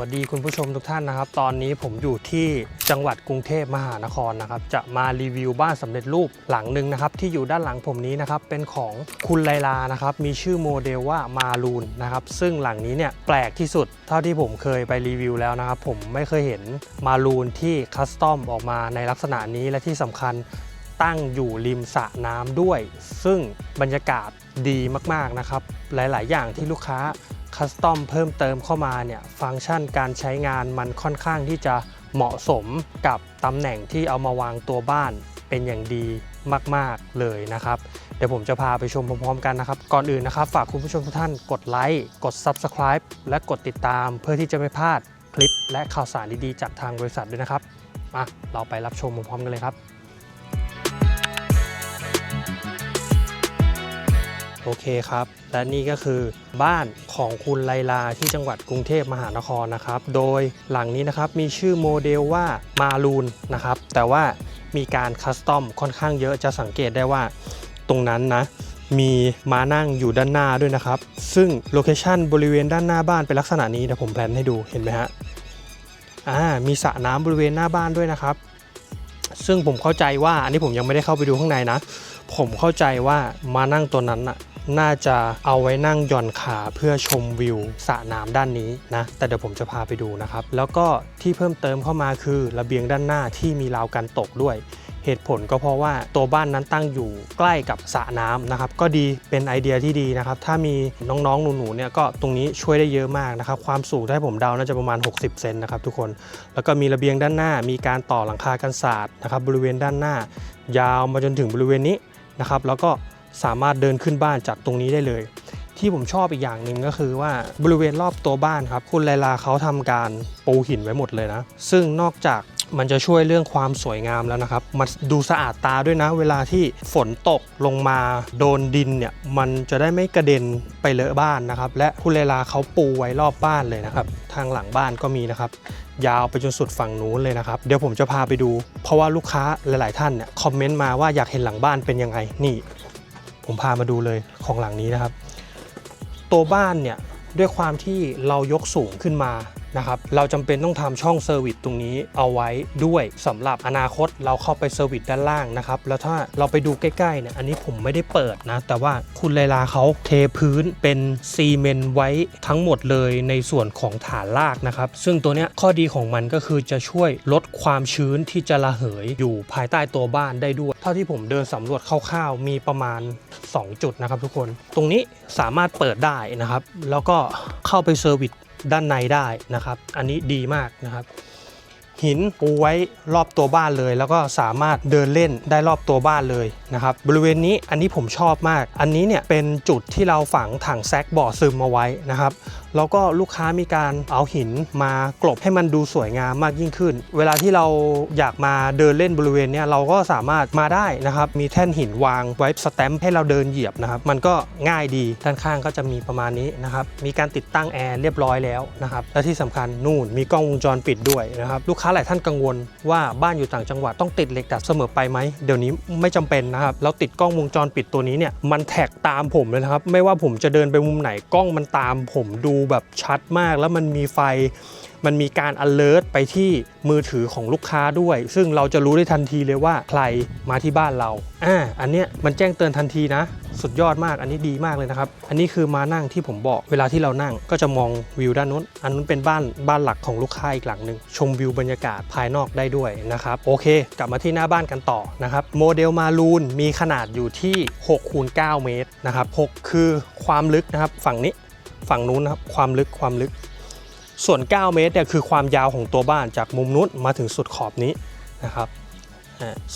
วัสดีคุณผู้ชมทุกท่านนะครับ ตอนนี้ผมอยู่ที่จังหวัดกรุงเทพมหานครนะครับ จะมารีวิวบ้านสำเร็จรูปหลังหนึ่งนะครับ ที่อยู่ด้านหลังผมนี้นะครับ เป็นของคุณไลลานะครับ มีชื่อโมเดลว่ามารูนนะครับ ซึ่งหลังนี้เนี่ยแปลกที่สุด เท่าที่ผมเคยไปรีวิวแล้วนะครับ ผมไม่เคยเห็นมารูนที่คัสตอมออกมาในลักษณะนี้และที่สำคัญตั้งอยู่ริมสระน้ำด้วย ซึ่งบรรยากาศดีมากๆนะครับ หลาย ๆ อย่างที่ลูกค้า คัสตอมเพิ่มเติมเข้ามาเนี่ยฟังก์ชันการใช้งานมันค่อนข้างที่จะเหมาะสมกับตำแหน่งที่เอามาวางตัวบ้านเป็นอย่างดีมาก ๆ เลยนะครับ เดี๋ยวผมจะพาไปชมพร้อม ๆ กันนะครับ ก่อนอื่นนะครับ ฝากคุณผู้ชมทุกท่านกดไลค์กด Subscribe และกดติดตามเพื่อที่จะไม่พลาดคลิปและข่าวสารดี ๆ จากทางบริษัทด้วยนะครับมาเราไปรับชมพร้อมๆกันเลยครับ โอเคครับ และนี่ก็คือบ้านของคุณไลลาที่จังหวัดกรุงเทพมหานครนะครับ โดยหลังนี้นะครับมีชื่อโมเดลว่ามารูนนะครับ แต่ว่ามีการคัสตอมค่อนข้างเยอะจะสังเกตได้ว่าตรงนั้นนะมีม้านั่งอยู่ด้านหน้าด้วยนะครับ ซึ่งโลเคชันบริเวณด้านหน้าบ้านเป็นลักษณะนี้เดี๋ยวผมแพลนให้ดูเห็นไหมฮะอ่ามีสระน้ำบริเวณหน้าบ้านด้วยนะครับ ซึ่งผมเข้าใจว่าอันนี้ผมยังไม่ได้เข้าไปดูข้างในนะ ผมเข้าใจว่ามานั่งตัวนั้นน่ะ น่าจะเอาไว้นั่งหย่อนขาเพื่อชมวิวสระน้ำด้านนี้นะ แต่เดี๋ยวผมจะพาไปดูนะครับ แล้วก็ที่เพิ่มเติมเข้ามาคือระเบียงด้านหน้าที่มีราวกันตกด้วยเหตุผลก็เพราะว่าตัวบ้านนั้นตั้งอยู่ใกล้กับสระน้ำนะครับ ก็ดีเป็นไอเดียที่ดีนะครับ ถ้ามีน้องๆหนูๆเนี่ยก็ตรงนี้ช่วยได้เยอะมากนะครับ ความสูงถ้าให้ผมเดาน่าจะประมาณ 60 เซนนะครับทุกคนแล้วก็มีระเบียงด้านหน้า มีการต่อหลังคากันศาสตร์นะครับบริเวณด้านหน้า ยาวมาจนถึงบริเวณนี้นะครับ แล้วก็ สามารถเดินขึ้นบ้านจากตรงนี้ได้เลย ที่ผมชอบอีกอย่างหนึ่งก็คือว่าบริเวณรอบตัวบ้านครับ คุณไลลาเขาทำการปูหินไว้หมดเลยนะ ซึ่งนอกจากมันจะช่วยเรื่องความสวยงามแล้วนะครับ มันดูสะอาดตาด้วยนะ เวลาที่ฝนตกลงมาโดนดินเนี่ย มันจะได้ไม่กระเด็นไปเลอะบ้านนะครับ และคุณไลลาเขาปูไว้รอบบ้านเลยนะครับ ทางหลังบ้านก็มีนะครับ ยาวไปจนสุดฝั่งนู้นเลยนะครับ เดี๋ยวผมจะพาไปดู เพราะว่าลูกค้าหลาย ๆ ท่านเนี่ยคอมเมนต์มาว่าอยากเห็นหลังบ้านเป็นยังไง นี่ ผมพามาดูเลยของหลังนี้นะครับ ตัวบ้านเนี่ยด้วยความที่เรายกสูงขึ้นมา นะครับเราจำเป็นต้องทำช่องเซอร์วิสตรงนี้เอาไว้ด้วยสำหรับอนาคตเราเข้าไปเซอร์วิสด้านล่างนะครับแล้วถ้าเราไปดูใกล้ๆเนี่ยอันนี้ผมไม่ได้เปิดนะแต่ว่าคุณไลลาเขาเทพื้นเป็นซีเมนต์ไว้ทั้งหมดเลยในส่วนของฐานรากนะครับ ซึ่งตัวเนี้ยข้อดีของมันก็คือจะช่วยลดความชื้นที่จะระเหยอยู่ภายใต้ตัวบ้านได้ด้วย เท่าที่ผมเดินสำรวจคร่าวๆมีประมาณ 2 จุดนะครับทุกคน ตรงนี้สามารถเปิดได้นะครับ แล้วก็เข้าไปเซอร์วิส ด้านในได้นะครับ อันนี้ดีมากนะครับ หินปูไว้รอบตัวบ้านเลย แล้วก็สามารถเดินเล่นได้รอบตัวบ้านเลยนะครับ บริเวณนี้อันนี้ผมชอบมาก อันนี้เนี่ยเป็นจุดที่เราฝังถังแซกบ่อซึมเอาไว้นะครับ แล้วก็ลูกค้ามีการเอาหินมากลบให้มันดูสวยงามมากยิ่งขึ้น เวลาที่เราอยากมาเดินเล่นบริเวณเนี้ยเราก็สามารถมาได้นะครับ มีแท่นหินวางไว้สแตมป์ให้เราเดินเหยียบนะครับ มันก็ง่ายดีด้านข้างก็จะมีประมาณนี้นะครับ มีการติดตั้งแอร์เรียบร้อยแล้วนะครับ และที่สำคัญนู่นมีกล้องวงจรปิดด้วยนะครับ ลูกค้าหลายท่านกังวลว่าบ้านอยู่ต่างจังหวัดต้องติดเหล็กดัดเสมอไปไหมเดี๋ยวนี้ไม่จำเป็นนะครับ เราติดกล้องวงจรปิดตัวนี้เนี่ยมันแท็กตามผมเลยนะครับ ไม่ว่าผมจะเดินไปมุมไหนกล้องมันตามผมดูแบบชัดมาก แล้วมันมีไฟ มันมีการ alert ไปที่มือถือของลูกค้าด้วย ซึ่งเราจะรู้ได้ทันทีเลยว่าใครมาที่บ้านเรา อ่า อันเนี้ยมันแจ้งเตือนทันทีนะ สุดยอดมาก อันนี้ดีมากเลยนะครับ อันนี้คือมานั่งที่ผมบอก เวลาที่เรานั่งก็จะมองวิวด้านนู้น อันนู้นเป็นบ้านบ้านหลักของลูกค้าอีกหลังหนึ่ง ชมวิวบรรยากาศภายนอกได้ด้วยนะครับ โอเค กลับมาที่หน้าบ้านกันต่อนะครับ โมเดลมารูนมีขนาดอยู่ที่6คูณ9เมตรนะครับ 6 คือความลึกนะครับ ฝั่งนี้ ฝั่งนู้นนะครับความลึกความลึก ส่วน 9 เมตรเนี่ยคือความยาวของตัวบ้านจากมุมนู้นมาถึงสุดขอบนี้นะครับ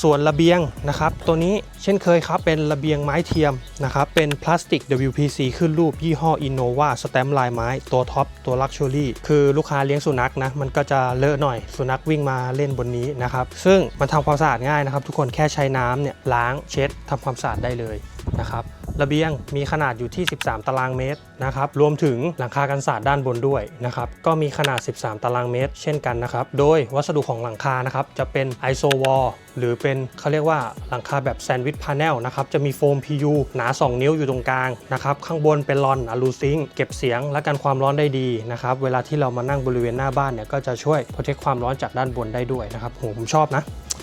ส่วนระเบียงนะครับตัวนี้เช่นเคยครับเป็นระเบียงไม้เทียมนะครับเป็นพลาสติก WPC ขึ้นรูปยี่ห้อ Innova สแตมลายไม้ตัวท็อปตัวลักชัวรี่คือลูกค้าเลี้ยงสุนัขนะมันก็จะเลอะหน่อยสุนัขวิ่งมาเล่นบนนี้นะครับซึ่งมันทำความสะอาดง่ายนะครับทุกคนแค่ใช้น้ำเนี่ยล้างเช็ดทำความสะอาดได้เลยนะครับ ระเบียงมีขนาดอยู่ที่ 13 ตารางเมตรนะครับรวมถึงหลังคากันศาสตร์ด้านบนด้วยนะครับก็มีขนาด 13 ตารางเมตร เช่นกันนะครับโดยวัสดุของหลังคานะครับจะเป็นไอโซวอลหรือเป็นเขาเรียกว่าหลังคาแบบแซนด์วิชพาเนลนะครับจะมีโฟม PU หนา 2 นิ้วอยู่ตรงกลางนะครับข้างบนเป็นลอนอะลูซิงเก็บเสียงและกันความร้อนได้ดีนะครับเวลาที่เรามานั่งบริเวณหน้าบ้านเนี่ยก็จะช่วยโปรเทคความร้อนจากด้านบนได้ด้วยนะครับโหผมชอบนะ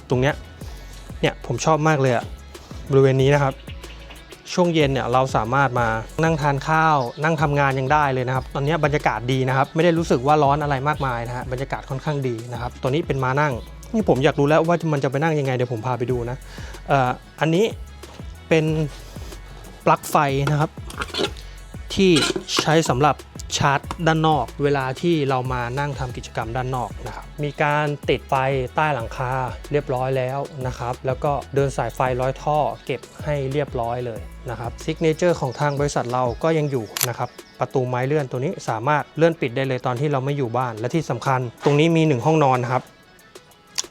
ตรงเนี้ยเนี่ยผมชอบมากเลยอะบริเวณนี้นะครับ ช่วงเย็นเนี่ยเราสามารถมานั่งทานข้าว นั่งทำงานยังได้เลยนะครับ ตอนนี้บรรยากาศดีนะครับ ไม่ได้รู้สึกว่าร้อนอะไรมากมายนะฮะบรรยากาศค่อนข้างดีนะครับ ตัวนี้เป็นมานั่ง นี่ผมอยากรู้แล้วว่ามันจะไปนั่งยังไงเดี๋ยวผมพาไปดูนะเอ่ออันนี้เป็นปลั๊กไฟนะครับ ที่ใช้สำหรับ ชาร์จด้านนอก เวลาที่เรามานั่งทำกิจกรรมด้านนอกนะครับมีการติดไฟใต้หลังคาเรียบร้อยแล้วนะครับ แล้วก็เดินสายไฟร้อยท่อเก็บให้เรียบร้อยเลยนะครับซิกเนเจอร์ของทางบริษัทเราก็ยังอยู่นะครับประตูไม้เลื่อนตัวนี้สามารถเลื่อนปิดได้เลยตอนที่เราไม่อยู่บ้าน และที่สำคัญ ตรงนี้มี 1 ห้องนอนนครับ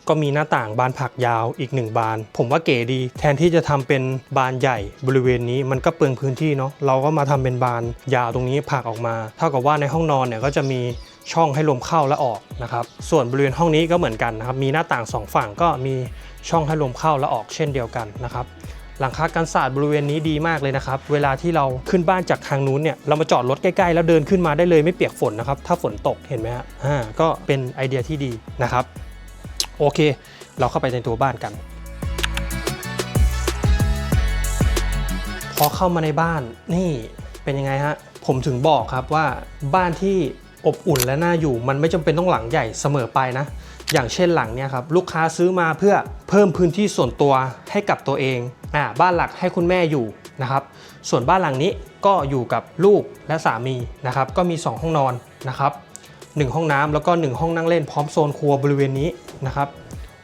ก็มีหน้าต่างบานผักยาวอีกหนึ่งบาน ผมว่าเก๋ดี แทนที่จะทำเป็นบานใหญ่บริเวณนี้มันก็เปลืองพื้นที่เนาะเราก็มาทำเป็นบานยาวตรงนี้ผักออกมา เท่ากับว่าในห้องนอนเนี่ยก็จะมีช่องให้ลมเข้าและออกนะครับ ส่วนบริเวณห้องนี้ก็เหมือนกันนะครับ มีหน้าต่างสองฝั่งก็มีช่องให้ลมเข้าและออกเช่นเดียวกันนะครับหลังคากันศาสตร์บริเวณนี้ดีมากเลยนะครับ เวลาที่เราขึ้นบ้านจากทางนู้นเนี่ย เรามาจอดรถใกล้ๆ แล้วเดินขึ้นมาได้เลยไม่เปียกฝนนะครับ ถ้าฝนตกเห็นไหมฮะ อ่า ก็เป็นไอเดียที่ดีนะครับ โอเค เราเข้าไปในตัวบ้านกัน พอเข้ามาในบ้านนี่เป็นยังไงฮะ ผมถึงบอกครับว่าบ้านที่อบอุ่นและน่าอยู่ มันไม่จำเป็นต้องหลังใหญ่เสมอไปนะ อย่างเช่นหลังเนี่ยครับลูกค้าซื้อมาเพื่อเพิ่มพื้นที่ส่วนตัวให้กับตัวเองอ่าบ้านหลักให้คุณแม่อยู่นะครับ ส่วนบ้านหลังนี้ก็อยู่กับลูกและสามีนะครับ ก็มี 2 ห้องนอนนะครับ 1 ห้องน้ำแล้วก็ 1 ห้องนั่งเล่นพร้อมโซนครัวบริเวณนี้นะครับ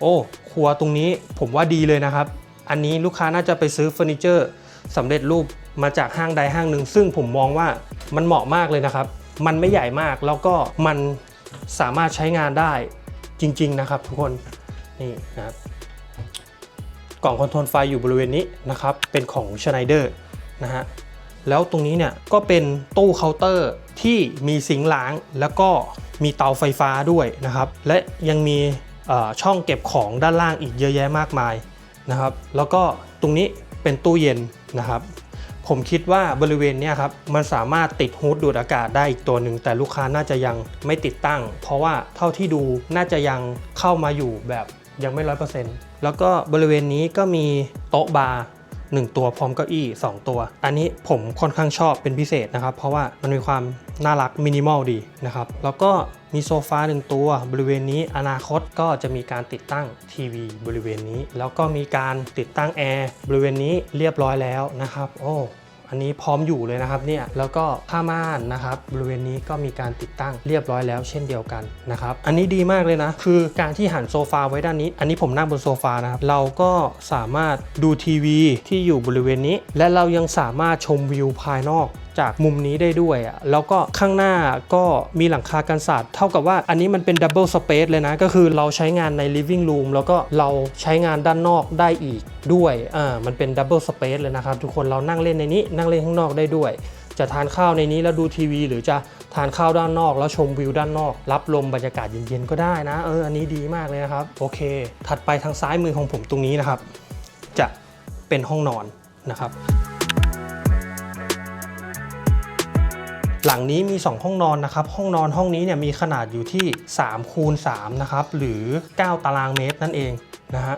โอ้ครัวตรงนี้ผมว่าดีเลยนะครับ อันนี้ลูกค้าน่าจะไปซื้อเฟอร์นิเจอร์สำเร็จรูปมาจากห้างใดห้างหนึ่ง ซึ่งผมมองว่ามันเหมาะมากเลยนะครับ มันไม่ใหญ่มากแล้วก็มันสามารถใช้งานได้จริง ๆ นะครับ ทุกคนนี่นะครับกล่องคอนโทรลไฟอยู่บริเวณนี้นะครับเป็นของ Schneider นะฮะ แล้วตรงนี้เนี่ยก็เป็นตู้เคาน์เตอร์ที่มีซิงค์ล้าง แล้วก็มีเตาไฟฟ้าด้วยนะครับ และยังมีช่องเก็บของด้านล่างอีกเยอะแยะมากมายนะครับ แล้วก็ตรงนี้เป็นตู้เย็นนะครับ ผมคิดว่าบริเวณนี้ครับมันสามารถติดฮูดดูดอากาศได้อีกตัวหนึ่ง แต่ลูกค้าน่าจะยังไม่ติดตั้ง เพราะว่าเท่าที่ดูน่าจะยังเข้ามาอยู่แบบยังไม่ร้อยเปอร์เซ็นต์แล้วก็บริเวณนี้ก็มีโต๊ะบาร์ 1 ตัวพร้อมเก้าอี้ 2 ตัว อันนี้ผมค่อนข้างชอบเป็นพิเศษนะครับ เพราะว่ามันมีความน่ารักมินิมอลดีนะครับ แล้วก็มีโซฟาหนึ่งตัวบริเวณนี้อนาคตก็จะมีการติดตั้งทีวีบริเวณนี้ แล้วก็มีการติดตั้งแอร์บริเวณนี้เรียบร้อยแล้วนะครับ โอ้ อันนี้พร้อมอยู่เลยนะครับเนี่ยแล้วก็ผ้าม่านนะครับบริเวณนี้ก็มีการติดตั้งเรียบร้อยแล้วเช่นเดียวกันนะครับอันนี้ดีมากเลยนะ คือการที่หันโซฟาไว้ด้านนี้ อันนี้ผมนั่งบนโซฟานะครับเราก็สามารถดูทีวีที่อยู่บริเวณนี้ และเรายังสามารถชมวิวภายนอกจากมุมนี้ได้ด้วยอะแล้วก็ข้างหน้าก็มีหลังคากันศาสตร์เท่ากับว่าอันนี้มันเป็นดับเบิลสเปซเลยนะ ก็คือเราใช้งานใน living room แล้วก็เราใช้งานด้านนอกได้อีกด้วยอ่ามันเป็นดับเบิลสเปซเลยนะครับทุกคนเรานั่งเล่นในนี้นั่งเล่นข้างนอกได้ด้วย จะทานข้าวในนี้แล้วดูทีวี หรือจะทานข้าวด้านนอก แล้วชมวิวด้านนอก รับลมบรรยากาศเย็นๆก็ได้นะเอออันนี้ดีมากเลยนะครับโอเค ถัดไปทางซ้ายมือของผมตรงนี้นะครับ จะเป็นห้องนอนนะครับ ลังนี้มี 2 ห้องนอนนะครับ ห้องนอนห้องนี้เนี่ยมีขนาดอยู่ที่3คูณ3นะครับ หรือ 9 ตารางเมตรนั่นเองนะฮะ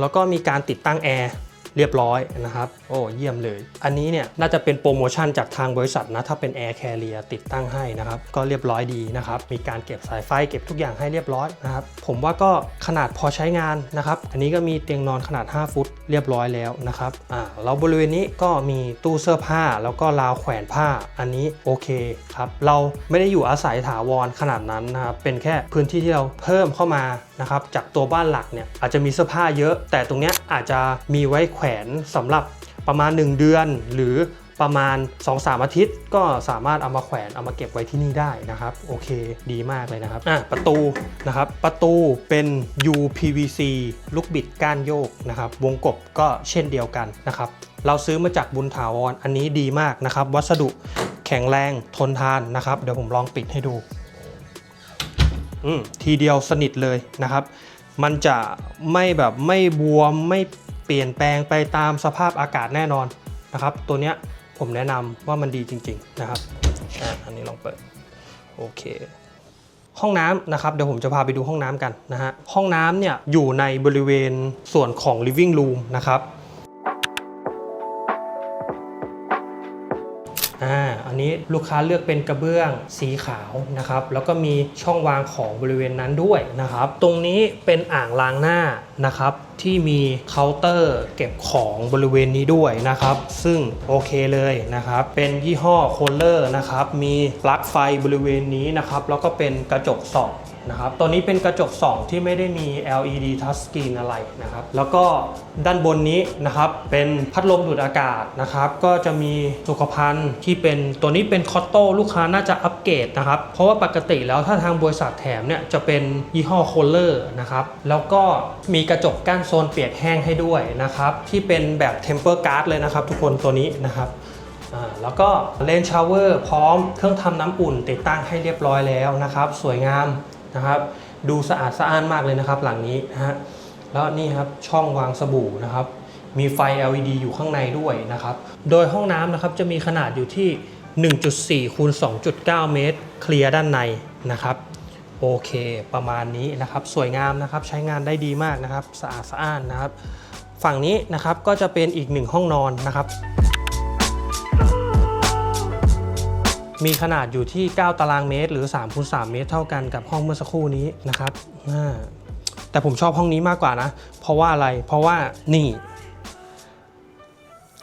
แล้วก็มีการติดตั้งแอร์ เรียบร้อยนะครับโอ้เยี่ยมเลย อันนี้เนี่ยน่าจะเป็นโปรโมชั่นจากทางบริษัทนะถ้าเป็น Air Carrier ติดตั้งให้นะครับก็เรียบร้อยดีนะครับมีการเก็บสายไฟเก็บทุกอย่างให้เรียบร้อยนะครับผมว่าก็ขนาดพอใช้งานนะครับอันนี้ก็มีเตียงนอนขนาด 5 ฟุตเรียบร้อยแล้วนะครับอ่าแล้วบริเวณนี้ก็มีตู้เสื้อผ้า แล้วก็ราวแขวนผ้าอันนี้โอเคครับเราไม่ได้อยู่อาศัยถาวรขนาดนั้นนะครับเป็นแค่พื้นที่ที่เราเพิ่มเข้ามานะครับจากตัวบ้านหลักเนี่ยอาจจะมีเสื้อผ้าเยอะ แต่ตรงเนี้ยอาจจะมีไว้แขวนสำหรับประมาณ 1 เดือน หรือประมาณ 2-3 อาทิตย์ ก็สามารถเอามาแขวนเอามาเก็บไว้ที่นี่ได้นะครับ โอเคดีมากเลยนะครับอะประตูนะครับประตูเป็น UPVC ลูกบิดก้านโยกนะครับ วงกบก็เช่นเดียวกันนะครับ เราซื้อมาจากบุญถาวรอันนี้ดีมากนะครับ วัสดุแข็งแรงทนทานนะครับ เดี๋ยวผมลองปิดให้ดูอืมทีเดียวสนิทเลยนะครับ มันจะไม่แบบไม่บวมไม่ เปลี่ยนแปลงไปตามสภาพอากาศแน่นอนนะครับ ตัวเนี้ยผมแนะนำว่ามันดีจริง ๆนะครับอันนี้ลองเปิดโอเคห้องน้ำนะครับเดี๋ยวผมจะพาไปดูห้องน้ำกันนะฮะห้องน้ำเนี่ยอยู่ในบริเวณส่วนของ living room นะครับ นี้ลูกค้าเลือกเป็นกระเบื้องสีขาวนะครับแล้วก็มีช่องวางของบริเวณนั้นด้วยนะครับตรงนี้เป็นอ่างล้างหน้านะครับที่มีเคาน์เตอร์เก็บของบริเวณนี้ด้วยนะครับ ซึ่งโอเคเลยนะครับ เป็นยี่ห้อโคลเลอร์นะครับ มีปลั๊กไฟบริเวณนี้นะครับ แล้วก็เป็นกระจกส่อง นะครับ ตัวนี้เป็นกระจกส่องที่ไม่ได้มี LED touch screen อะไรนะครับ แล้วก็ด้านบนนี้นะครับเป็นพัดลมดูดอากาศนะครับ ก็จะมีสุขภัณฑ์ที่เป็นตัวนี้เป็นคอตโต้ลูกค้าน่าจะอัปเกรดนะครับ เพราะว่าปกติแล้วถ้าทางบริษัทแถมเนี่ยจะเป็นยี่ห้อโคลเลอร์นะครับ แล้วก็มีกระจกกั้นโซนเปียกแห้งให้ด้วยนะครับ ที่เป็นแบบเทมเปอร์การ์ดเลยนะครับ ทุกคนตัวนี้นะครับแล้วก็เลนชาวเวอร์พร้อมเครื่องทำน้ำอุ่นติดตั้งให้เรียบร้อยแล้วนะครับ สวยงาม นะครับ ดูสะอาดสะอ้านมากเลยนะครับ หลังนี้นะฮะแล้วนี่ครับช่องวางสบู่นะครับ มีไฟ LED อยู่ข้างในด้วยนะครับ โดยห้องน้ำนะครับจะมีขนาดอยู่ที่ 1.4คูณ2.9 เมตร เคลียร์ด้านในนะครับโอเค ประมาณนี้นะครับ สวยงามนะครับ ใช้งานได้ดีมากนะครับ สะอาดสะอ้านนะครับ ฝั่งนี้นะครับก็จะเป็นอีกหนึ่งห้องนอนนะครับ มีขนาดอยู่ที่ 9 ตารางเมตร หรือ3คูณ3เมตร เท่ากันกับห้องเมื่อสักครู่นี้นะครับแต่ผมชอบห้องนี้มากกว่านะ เพราะว่าอะไร เพราะว่านี่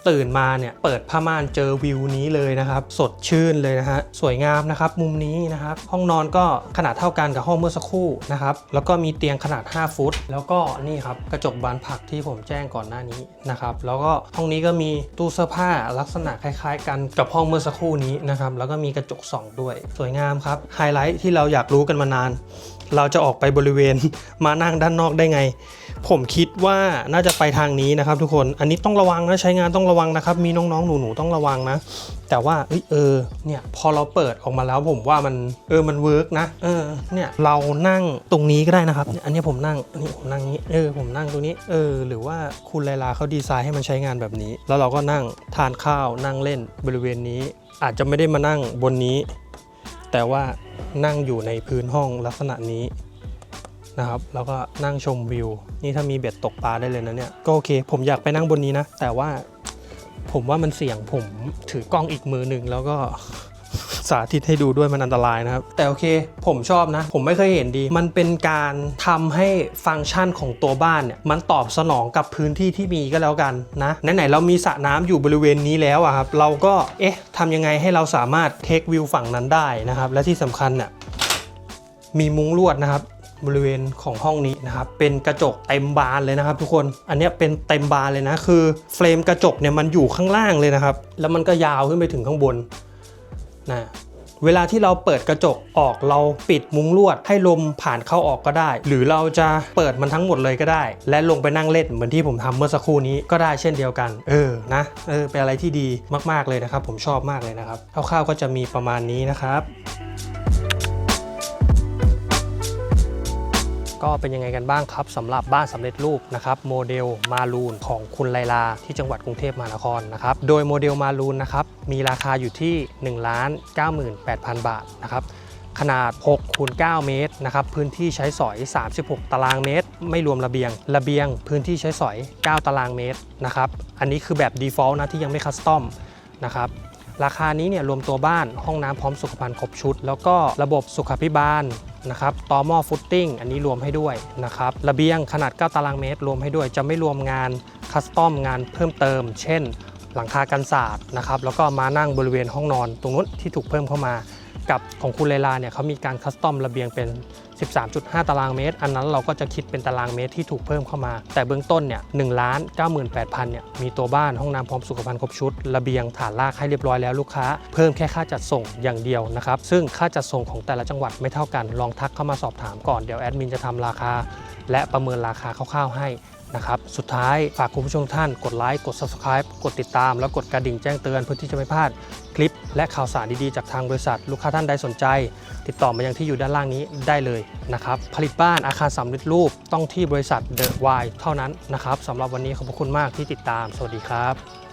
ตื่นมาเนี่ยเปิดผ้าม่านเจอวิวนี้เลยนะครับ สดชื่นเลยนะฮะสวยงามนะครับมุมนี้นะครับห้องนอนก็ขนาดเท่ากันกับห้องเมื่อสักครู่นะครับแล้วก็มีเตียงขนาด 5 ฟุต แล้วก็นี่ครับกระจกบานผักที่ผมแจ้งก่อนหน้านี้นะครับแล้วก็ห้องนี้ก็มีตู้เสื้อผ้าลักษณะคล้ายๆ กันกับห้องเมื่อสักครู่นี้นะครับแล้วก็มีกระจกส่องด้วย สวยงามครับไฮไลท์ที่เราอยากรู้กันมานาน เราจะออกไปบริเวณมานั่งด้านนอกได้ไง ผมคิดว่าน่าจะไปทางนี้นะครับ ทุกคนอันนี้ต้องระวังนะใช้งานต้องระวังนะครับ มีน้องๆหนูๆต้องระวังนะ แต่ว่าเอ้ยเออเนี่ยพอเราเปิดออกมาแล้วผมว่ามันเออมันเวิร์กนะเออเนี่ยเรานั่งตรงนี้ก็ได้นะครับ อันนี้ผมนั่งอันนี้ผมนั่งนี้เออผมนั่งตรงนี้เออหรือว่าคุณไลลาเขาดีไซน์ให้มันใช้งานแบบนี้ แล้วเราก็นั่งทานข้าวนั่งเล่นบริเวณนี้อาจจะไม่ได้มานั่งบนนี้ แต่ว่านั่งอยู่ในพื้นห้องลักษณะนี้นะครับ แล้วก็นั่งชมวิว นี่ถ้ามีเบ็ดตกปลาได้เลยนะเนี่ย ก็โอเค ผมอยากไปนั่งบนนี้นะ แต่ว่าผมว่ามันเสี่ยงผมถือกล้องอีกมือหนึ่งแล้วก็ สาธิตให้ดูด้วยมันอันตรายนะครับ แต่โอเคผมชอบนะ ผมไม่เคยเห็นดี มันเป็นการทำให้ฟังก์ชันของตัวบ้านเนี่ยมันตอบสนองกับพื้นที่ที่มีก็แล้วกันนะไหนๆเรามีสระน้ำอยู่บริเวณนี้แล้วอะครับเราก็เอ๊ะทำยังไงให้เราสามารถเทควิวฝั่งนั้นได้นะครับ และที่สำคัญเนี่ยมีมุ้งลวดนะครับบริเวณของห้องนี้นะครับ เป็นกระจกเต็มบานเลยนะครับ ทุกคน อันเนี้ยเป็นเต็มบานเลยนะ คือเฟรมกระจกเนี่ยมันอยู่ข้างล่างเลยนะครับ แล้วมันก็ยาวขึ้นไปถึงข้างบน นะเวลาที่เราเปิดกระจกออกเราปิดมุ้งลวด ให้ลมผ่านเข้าออกก็ได้ หรือเราจะเปิดมันทั้งหมดเลยก็ได้ และลงไปนั่งเล่นเหมือนที่ผมทำเมื่อสักครู่นี้ก็ได้เช่นเดียวกัน เออนะเออเป็นอะไรที่ดีมากๆเลยนะครับ ผมชอบมากเลยนะครับคร่าวๆก็จะมีประมาณนี้นะครับ ก็เป็นยังไงกันบ้างครับสำหรับบ้านสำเร็จรูปนะครับโมเดลมาลูนของคุณไลลาที่จังหวัดกรุงเทพมหานครนะครับโดยโมเดลมาลูนนะครับมีราคาอยู่ที่ 1 98,000 บาทนะครับขนาด6คูณ9เมตรนะครับ พื้นที่ใช้สอย 36 ตารางเมตร ไม่รวมระเบียง ระเบียงพื้นที่ใช้สอย 9 ตารางเมตรนะครับ อันนี้คือแบบ default นะที่ยังไม่คัสตอมนะครับ ราคานี้เนี่ยรวมตัวบ้านห้องน้ำพร้อมสุขภัณฑ์ครบชุด แล้วก็ระบบสุขภิบาล นะครับตอหม้อฟุตติ้งอันนี้รวมให้ด้วยนะครับระเบียงขนาด 9 ตารางเมตร รวมให้ด้วย จะไม่รวมงานคัสตอมงานเพิ่มเติม เช่น หลังคากันศาสตร์นะครับแล้วก็มานั่งบริเวณห้องนอนตรงนู้นที่ถูกเพิ่มเข้ามา กับของคุณเลลาเนี่ยเขามีการคัสตอมระเบียงเป็น 13.5 ตารางเมตร อันนั้นเราก็จะคิดเป็นตารางเมตรที่ถูกเพิ่มเข้ามา แต่เบื้องต้นเนี่ย1ล้าน98,000เนี่ยมีตัวบ้านห้องน้ำพร้อมสุขภัณฑ์ครบชุด ระเบียงฐานรากให้เรียบร้อยแล้วลูกค้า เพิ่มแค่ค่าจัดส่งอย่างเดียวนะครับ ซึ่งค่าจัดส่งของแต่ละจังหวัดไม่เท่ากันลองทักเข้ามาสอบถามก่อนเดี๋ยวแอดมินจะทำราคาและประเมินราคาคร่าวๆให้ นะครับ สุดท้ายฝากคุณผู้ชมท่านกดไลค์กด subscribe กดติดตาม แล้วกดกระดิ่งแจ้งเตือนเพื่อที่จะไม่พลาดคลิป และข่าวสารดีๆจากทางบริษัท ลูกค้าท่านใดสนใจ ติดต่อมายังที่อยู่ด้านล่างนี้ได้เลยนะครับผลิตบ้านอาคารสำเร็จรูปต้องที่บริษัท The Y เท่านั้นนะครับสำหรับวันนี้ขอบคุณมากที่ติดตาม สวัสดีครับ